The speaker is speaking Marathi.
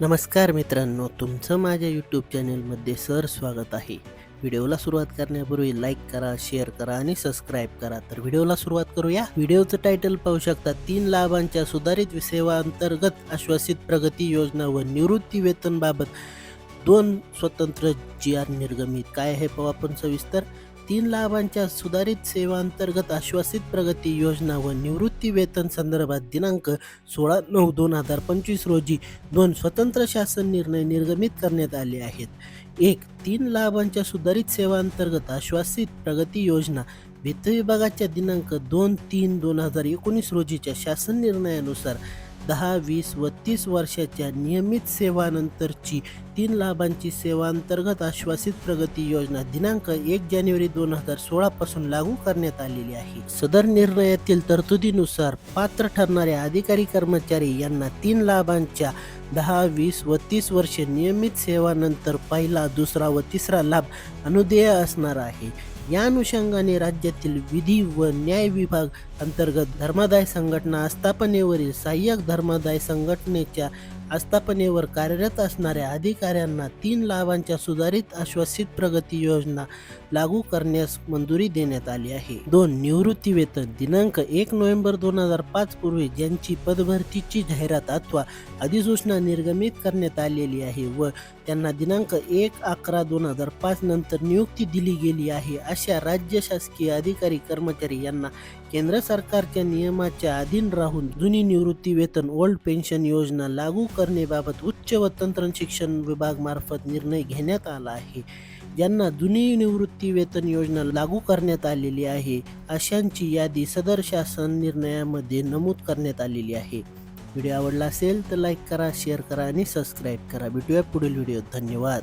नमस्कार मित्रांनो तुमचं माझ्या यूट्यूब चॅनेलमध्ये सर स्वागत आहे. व्हिडिओला सुरुवात करण्यापूर्वी लाईक करा शेअर करा आणि सबस्क्राईब करा. तर व्हिडिओला सुरुवात करूया. व्हिडिओचं टायटल पाहू शकता तीन लाभांच्या सुधारित सेवा अंतर्गत आश्वासित प्रगती योजना व निवृत्ती वेतनबाबत दोन स्वतंत्र जी आर निर्गमित. काय आहे पाहू आपण सविस्तर. तीन लाभांच्या सुधारित सेवांतर्गत आश्वासित प्रगती योजना व निवृत्ती वेतन संदर्भात दिनांक सोळा नऊ दोन हजार पंचवीस रोजी दोन स्वतंत्र शासन निर्णय निर्गमित करण्यात आले आहेत. एक तीन लाभांच्या सुधारित सेवांतर्गत आश्वासित प्रगती योजना वित्त विभागाच्या दिनांक दोन तीन दोन हजार एकोणीस रोजीच्या शासन निर्णयानुसार दहा वीस व तीस वर्षाच्या नियमित सेवानंतरची तीन लाभांची सेवांतर्गत आश्वासित प्रगती योजना दिनांक एक जानेवारी दोन हजार सोळापासून लागू करण्यात आलेली आहे. सदर निर्णयातील तरतुदीनुसार पात्र ठरणाऱ्या अधिकारी कर्मचारी यांना तीन लाभांच्या दहा वीस व तीस वर्षे नियमित सेवानंतर पहिला दुसरा व तिसरा लाभ अनुदेय असणार आहे. या अनुषंगाने राज्यातील विधी व न्याय विभाग अंतर्गत धर्मादाय संघटना आस्थापनेवरील सहाय्यक धर्मादाय संघटनेच्या आस्थापनेवर कार्यरत असणाऱ्या अधिकाऱ्यांना तीन लाभांच्या सुधारित आश्वासित प्रगती योजना लागू करण्यास मंजुरी देण्यात आली आहे. दोन निवृत्ती वेतन दिनांक एक नोव्हेंबर दोन हजार पाच पूर्वी ज्यांची पदभरतीची जाहिरात अथवा अधिसूचना निर्गमित करण्यात आलेली आहे व त्यांना दिनांक एक अकरा दोन हजार पाच नंतर नियुक्ती दिली गेली आहे अशा राज्य शासकीय अधिकारी कर्मचारी यांना केंद्र सरकारच्या नियमाच्या अधीन राहून जुनी निवृत्ती वेतन ओल्ड पेन्शन योजना लागू करण्याबाबत उच्च व तंत्र शिक्षण विभागामार्फत निर्णय घेण्यात आला आहे. ज्यांना जुनी निवृत्ती वेतन योजना लागू करण्यात आलेली आहे अशांची यादी सदर शासन निर्णयामध्ये नमूद करण्यात आलेली आहे. व्हिडिओ आवडला असेल तर लाईक करा शेअर करा आणि सबस्क्राईब करा. भेटूया पुढील व्हिडिओ धन्यवाद.